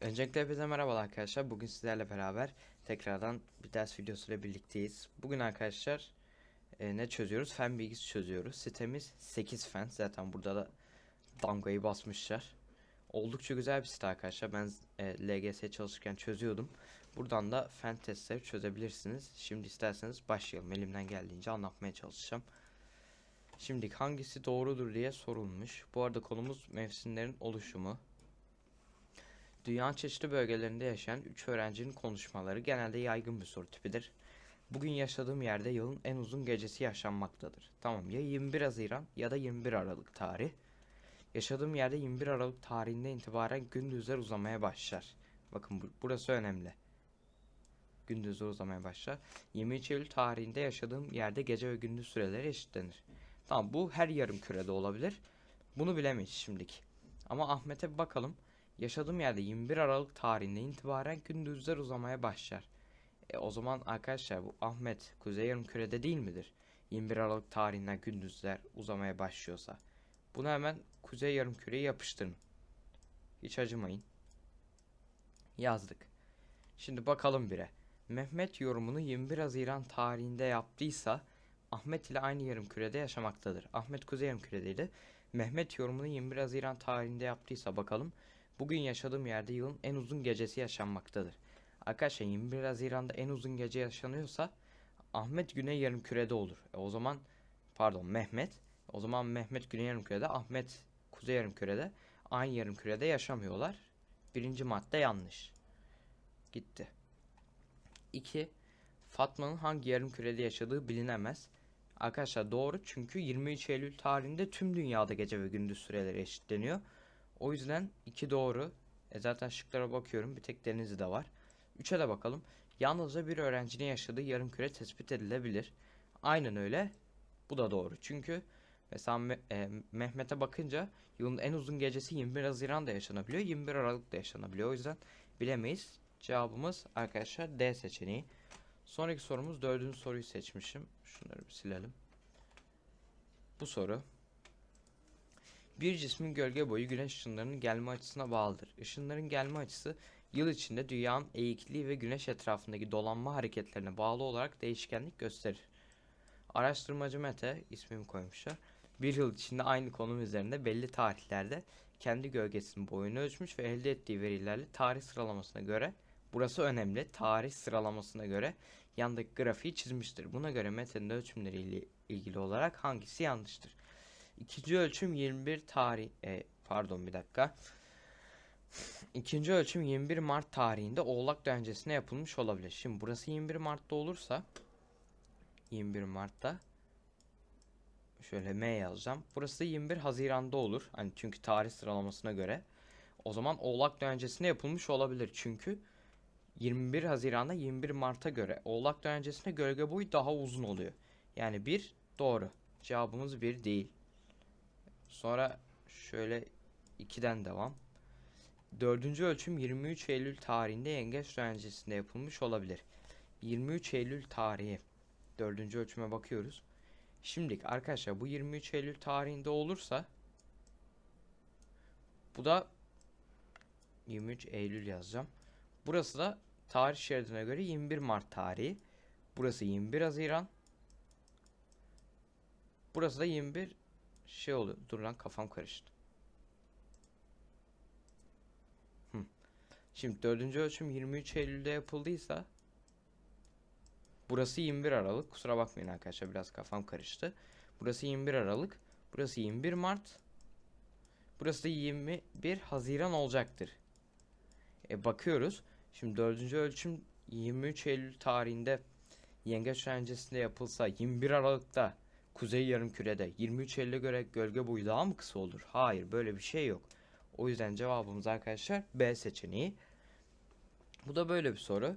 Öncelikle hepinize merhabalar arkadaşlar. Bugün sizlerle beraber tekrardan bir ders videosuyla birlikteyiz. Bugün arkadaşlar e, ne çözüyoruz? Fen bilgisi çözüyoruz. Sitemiz 8 fen. Zaten burada da damgayı basmışlar. Oldukça güzel bir site arkadaşlar. Ben e, LGS çalışırken çözüyordum. Buradan da fen testleri çözebilirsiniz. Şimdi isterseniz başlayalım. Elimden geldiğince anlatmaya çalışacağım. Şimdi hangisi doğrudur diye sorulmuş. Bu arada konumuz mevsimlerin oluşumu. Dünyanın çeşitli bölgelerinde yaşayan 3 öğrencinin konuşmaları genelde yaygın bir soru tipidir. Bugün yaşadığım yerde yılın en uzun gecesi yaşanmaktadır. Tamam ya 21 Haziran ya da 21 Aralık tarih. Yaşadığım yerde 21 Aralık tarihinden itibaren gündüzler uzamaya başlar. Bakın bu- burası önemli. Gündüzler uzamaya başlar. 23 Eylül tarihinde yaşadığım yerde gece ve gündüz süreleri eşitlenir. Tamam bu her yarım kürede olabilir. Bunu bilemeyiz şimdilik. Ama Ahmet'e bakalım. Yaşadığım yerde 21 Aralık tarihinden itibaren gündüzler uzamaya başlar. E, o zaman arkadaşlar bu Ahmet Kuzey Yarımküre'de değil midir? 21 Aralık tarihinden gündüzler uzamaya başlıyorsa. Bunu hemen Kuzey Yarımküre'ye yapıştırın. Hiç acımayın. Yazdık. Şimdi bakalım bire. Mehmet yorumunu 21 Haziran tarihinde yaptıysa Ahmet ile aynı yarımkürede yaşamaktadır. Ahmet Kuzey Yarımküre'deydi. Mehmet yorumunu 21 Haziran tarihinde yaptıysa bakalım. Bugün yaşadığım yerde yılın en uzun gecesi yaşanmaktadır. Arkadaşlar 21 Haziran'da en uzun gece yaşanıyorsa Ahmet Güney Yarımküre'de olur. E o zaman pardon Mehmet. O zaman Mehmet Güney Yarımküre'de, Ahmet Kuzey Yarımküre'de aynı yarımkürede yaşamıyorlar. Birinci madde yanlış. Gitti. 2. Fatma'nın hangi yarımkürede yaşadığı bilinemez. Arkadaşlar doğru çünkü 23 Eylül tarihinde tüm dünyada gece ve gündüz süreleri eşitleniyor. O yüzden 2 doğru. E zaten şıklara bakıyorum. Bir tek Denizli'de var. 3'e de bakalım. Yalnızca bir öğrencinin yaşadığı yarımküre tespit edilebilir. Aynen öyle. Bu da doğru. Çünkü mesela Me- e, Mehmet'e bakınca yılın en uzun gecesi 21 Haziran'da yaşanabiliyor. 21 Aralık'ta yaşanabiliyor. O yüzden bilemeyiz. Cevabımız arkadaşlar D seçeneği. Sonraki sorumuz dördüncü soruyu seçmişim. Şunları bir silelim. Bu soru. Bir cismin gölge boyu güneş ışınlarının gelme açısına bağlıdır. Işınların gelme açısı yıl içinde dünyanın eğikliği ve güneş etrafındaki dolanma hareketlerine bağlı olarak değişkenlik gösterir. Araştırmacı Mete ismimi koymuşlar. Bir yıl içinde aynı konum üzerinde belli tarihlerde kendi gölgesinin boyunu ölçmüş ve elde ettiği verilerle tarih sıralamasına göre burası önemli. Tarih sıralamasına göre yandaki grafiği çizmiştir. Buna göre Mete'nin ölçümleriyle ilgili olarak hangisi yanlıştır? İkinci ölçüm 21 tarih e, pardon bir dakika. İkinci ölçüm 21 Mart tarihinde Oğlak Döncesi'ne yapılmış olabilir. Şimdi burası 21 Mart'ta olursa 21 Mart'ta şöyle M yazacağım. Burası da 21 Haziran'da olur. Hani çünkü tarih sıralamasına göre. O zaman Oğlak Döncesi'ne yapılmış olabilir. Çünkü 21 Haziran'da 21 Mart'a göre Oğlak Döncesi'ne gölge boyu daha uzun oluyor. Yani bir doğru. Cevabımız bir değil. Sonra şöyle 2'den devam. Dördüncü ölçüm 23 Eylül tarihinde Yengeç Dönencesi'nde yapılmış olabilir. 23 Eylül tarihi. Dördüncü ölçüme bakıyoruz. Şimdilik arkadaşlar bu 23 Eylül tarihinde olursa bu da 23 Eylül yazacağım. Burası da tarih şeridine göre 21 Mart tarihi. Burası 21 Haziran. Burası da 21 şey oluyor. Dur lan kafam karıştı. Hı. Şimdi dördüncü ölçüm 23 Eylül'de yapıldıysa burası 21 Aralık. Kusura bakmayın arkadaşlar biraz kafam karıştı. Burası 21 Aralık. Burası 21 Mart. Burası da 21 Haziran olacaktır. E bakıyoruz. Şimdi dördüncü ölçüm 23 Eylül tarihinde Yengeç öncesinde yapılsa 21 Aralık'ta Kuzey Yarımküre'de 23 Eylül'e göre gölge boyu daha mı kısa olur? Hayır böyle bir şey yok. O yüzden cevabımız arkadaşlar B seçeneği. Bu da böyle bir soru.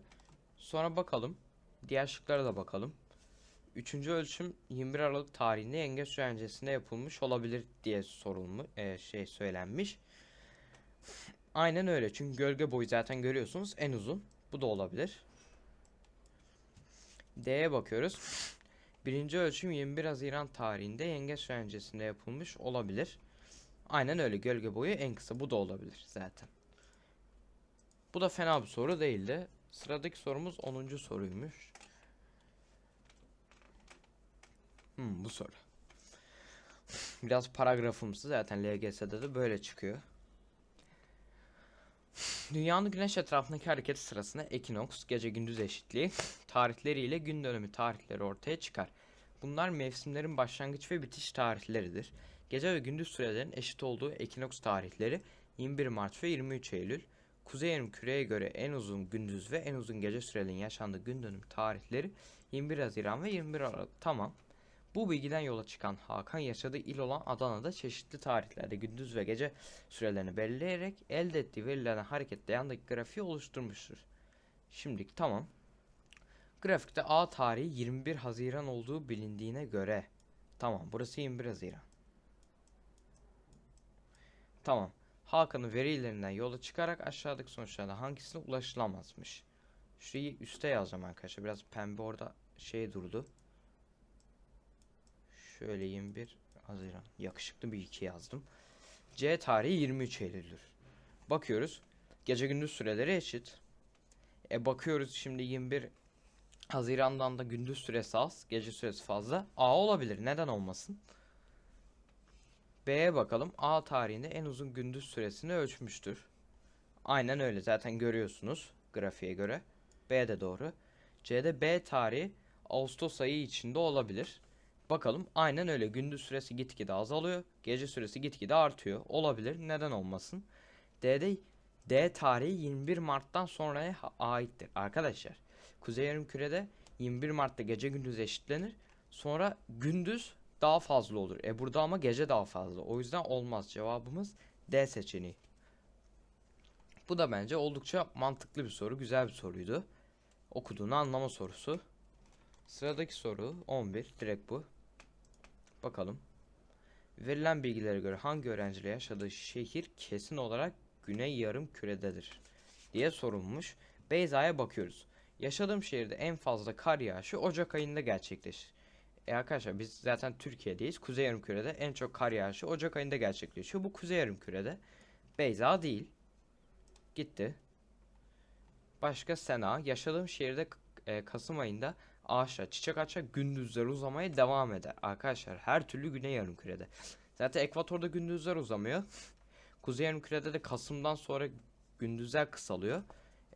Sonra bakalım. Diğer şıklara da bakalım. Üçüncü ölçüm 21 Aralık tarihinde Yengeç öncesinde yapılmış olabilir diye sorulmuş, şey söylenmiş. Aynen öyle çünkü gölge boyu zaten görüyorsunuz en uzun. Bu da olabilir. D'ye bakıyoruz. Birinci ölçüm 21 Haziran tarihinde Yengeç öncesinde yapılmış olabilir. Aynen öyle gölge boyu en kısa bu da olabilir zaten. Bu da fena bir soru değildi. Sıradaki sorumuz 10. soruymuş. Hmm, bu soru. Biraz paragrafımsı zaten LGS'de de böyle çıkıyor. Dünyanın güneş etrafındaki hareketi sırasında ekinoks, gece gündüz eşitliği tarihleriyle gün dönümü tarihleri ortaya çıkar. Bunlar mevsimlerin başlangıç ve bitiş tarihleridir. Gece ve gündüz sürelerin eşit olduğu ekinoks tarihleri 21 Mart ve 23 Eylül. Kuzey yarım küreye göre en uzun gündüz ve en uzun gece sürelerin yaşandığı gün dönüm tarihleri 21 Haziran ve 21 Aralık. Tamam. Bu bilgiden yola çıkan Hakan yaşadığı il olan Adana'da çeşitli tarihlerde gündüz ve gece sürelerini belirleyerek elde ettiği verilerden hareketle yandaki grafiği oluşturmuştur. Şimdilik tamam. Grafikte A tarihi 21 Haziran olduğu bilindiğine göre tamam burası 21 Haziran. Tamam. Hakan'ın verilerinden yola çıkarak aşağıdaki sonuçlardan hangisine ulaşılamazmış? Şurayı üste yazacağım arkadaşlar. Biraz pembe orada şey durdu. Şöyle 21 Haziran. Yakışıklı bir 2 yazdım. C tarihi 23 Eylül'dür. Bakıyoruz. Gece gündüz süreleri eşit. E bakıyoruz şimdi 21 Haziran'dan da gündüz süresi az, gece süresi fazla. A olabilir. Neden olmasın? B'ye bakalım. A tarihinde en uzun gündüz süresini ölçmüştür. Aynen öyle. Zaten görüyorsunuz grafiğe göre. B de doğru. C'de B tarihi Ağustos ayı içinde olabilir. Bakalım aynen öyle gündüz süresi gitgide azalıyor. Gece süresi gitgide artıyor. Olabilir. Neden olmasın? D'de D tarihi 21 Mart'tan sonraya aittir. Arkadaşlar Kuzey Yarımküre'de 21 Mart'ta gece gündüz eşitlenir. Sonra gündüz daha fazla olur. E burada ama gece daha fazla. O yüzden olmaz. Cevabımız D seçeneği. Bu da bence oldukça mantıklı bir soru. Güzel bir soruydu. Okuduğunu anlama sorusu. Sıradaki soru 11. Direkt bu. Bakalım. Verilen bilgilere göre hangi öğrenciyle yaşadığı şehir kesin olarak Güney Yarım Küre'dedir diye sorulmuş. Beyza'ya bakıyoruz. Yaşadığım şehirde en fazla kar yağışı Ocak ayında gerçekleşir. E arkadaşlar biz zaten Türkiye'deyiz. Kuzey Yarımküre'de en çok kar yağışı Ocak ayında gerçekleşiyor. Bu Kuzey Yarımküre'de. Beyza değil. Gitti. Başka Sena. Yaşadığım şehirde e, Kasım ayında ağaçlar çiçek açar gündüzler uzamaya devam eder. Arkadaşlar her türlü Güney Yarımküre'de. Zaten ekvatorda gündüzler uzamıyor. Kuzey Yarımküre'de de Kasım'dan sonra gündüzler kısalıyor.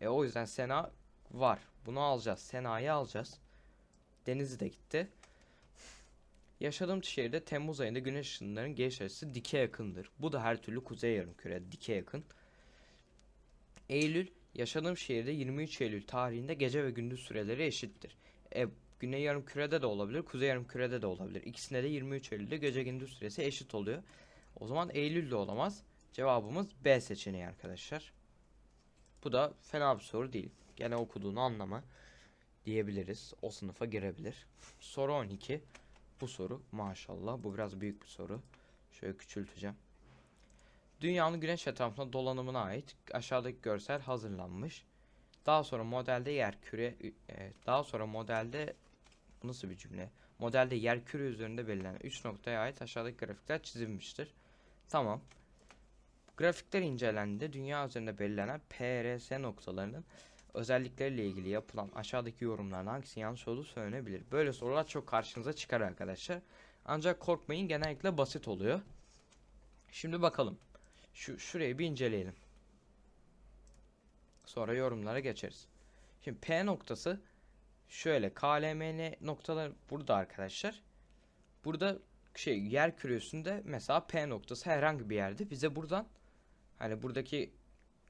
E, o yüzden Sena var. Bunu alacağız. Sena'yı alacağız. Denizli de gitti. Yaşadığım şehirde Temmuz ayında güneş ışınlarının geliş açısı dike yakındır. Bu da her türlü kuzey yarımküre dike yakın. Eylül yaşadığım şehirde 23 Eylül tarihinde gece ve gündüz süreleri eşittir. E, güney yarımkürede de olabilir, kuzey yarımkürede de olabilir. İkisinde de 23 Eylül'de gece gündüz süresi eşit oluyor. O zaman Eylül de olamaz. Cevabımız B seçeneği arkadaşlar. Bu da fena bir soru değil. Gene okuduğunu anlama diyebiliriz. O sınıfa girebilir. Soru 12. Bu soru maşallah bu biraz büyük bir soru. Şöyle küçülteceğim. Dünyanın güneş etrafında dolanımına ait aşağıdaki görsel hazırlanmış. Daha sonra modelde yer küre e, daha sonra modelde nasıl bir cümle? Modelde yer küre üzerinde belirlenen 3 noktaya ait aşağıdaki grafikler çizilmiştir. Tamam. Grafikler incelendiğinde dünya üzerinde belirlenen PRS noktalarının özellikleriyle ilgili yapılan aşağıdaki yorumların hangisi yanlış olduğu söylenebilir. Böyle sorular çok karşınıza çıkar arkadaşlar. Ancak korkmayın genellikle basit oluyor. Şimdi bakalım. Şu şurayı bir inceleyelim. Sonra yorumlara geçeriz. Şimdi P noktası şöyle KLMN noktalar burada arkadaşlar. Burada şey yer küresinde mesela P noktası herhangi bir yerde bize buradan hani buradaki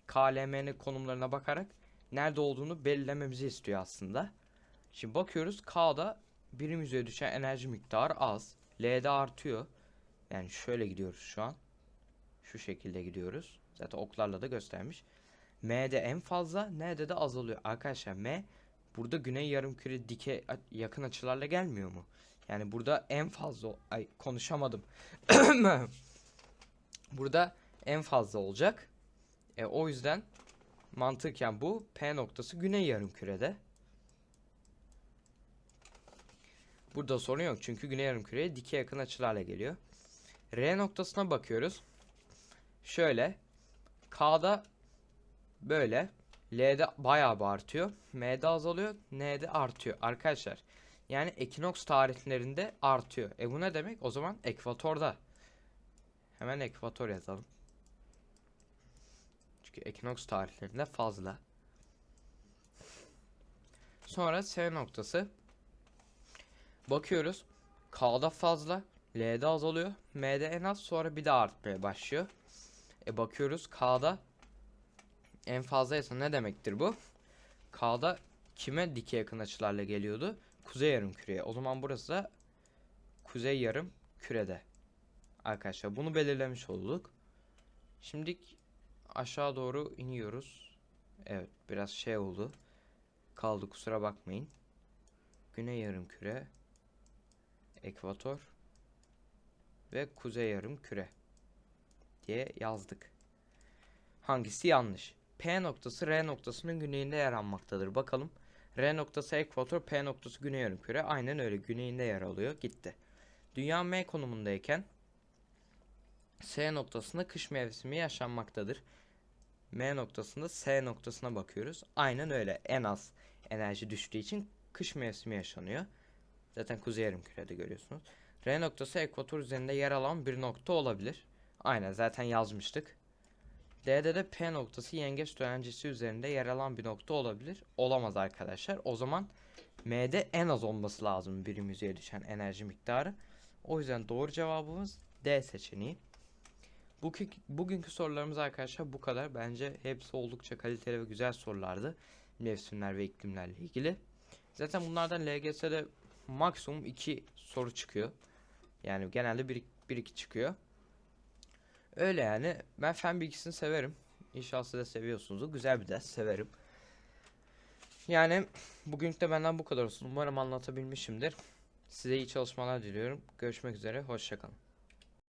KLMN konumlarına bakarak nerede olduğunu belirlememizi istiyor aslında. Şimdi bakıyoruz K'da birim yüzeye düşen enerji miktarı az. L'de artıyor. Yani şöyle gidiyoruz şu an. Şu şekilde gidiyoruz. Zaten oklarla da göstermiş. M'de en fazla, N'de de azalıyor. Arkadaşlar M burada güney yarımküre dike yakın açılarla gelmiyor mu? Yani burada en fazla ay konuşamadım. burada en fazla olacak. E, o yüzden mantıken bu P noktası güney yarımkürede. Burada sorun yok çünkü güney yarımküreye dike yakın açılarla geliyor. R noktasına bakıyoruz. Şöyle K'da böyle L'de bayağı bir artıyor. M'de azalıyor. N'de artıyor. Arkadaşlar yani ekinoks tarihlerinde artıyor. E bu ne demek? O zaman ekvatorda. Hemen ekvator yazalım. Çünkü ekinoks tarihlerinde fazla. Sonra S noktası. Bakıyoruz. K'da fazla. L'de azalıyor. M'de en az sonra bir daha artmaya başlıyor. E bakıyoruz K'da en fazlaysa ne demektir bu? K'da kime dikey yakın açılarla geliyordu? Kuzey yarım küreye. O zaman burası da kuzey yarım kürede. Arkadaşlar bunu belirlemiş olduk. Şimdi aşağı doğru iniyoruz. Evet biraz şey oldu. Kaldı kusura bakmayın. Güney yarım küre. Ekvator. Ve kuzey yarım küre. Diye yazdık. Hangisi yanlış? P noktası R noktasının güneyinde yer almaktadır. Bakalım. R noktası ekvator, P noktası güney yarımküre. Aynen öyle güneyinde yer alıyor. Gitti. Dünya M konumundayken S noktasında kış mevsimi yaşanmaktadır. M noktasında S noktasına bakıyoruz. Aynen öyle. En az enerji düştüğü için kış mevsimi yaşanıyor. Zaten kuzey yarımkürede görüyorsunuz. R noktası ekvator üzerinde yer alan bir nokta olabilir. Aynen zaten yazmıştık. D'de de P noktası yengeç dönencesi üzerinde yer alan bir nokta olabilir. Olamaz arkadaşlar. O zaman M'de en az olması lazım birim yüzeye düşen enerji miktarı. O yüzden doğru cevabımız D seçeneği. Bugünkü, bugünkü sorularımız arkadaşlar bu kadar. Bence hepsi oldukça kaliteli ve güzel sorulardı. Mevsimler ve iklimlerle ilgili. Zaten bunlardan LGS'de maksimum 2 soru çıkıyor. Yani genelde 1-2 çıkıyor. Öyle yani. Ben fen bilgisini severim. İnşallah siz de seviyorsunuz. Güzel bir ders. Severim. Yani bugünkü de benden bu kadar olsun. Umarım anlatabilmişimdir. Size iyi çalışmalar diliyorum. Görüşmek üzere. Hoşçakalın.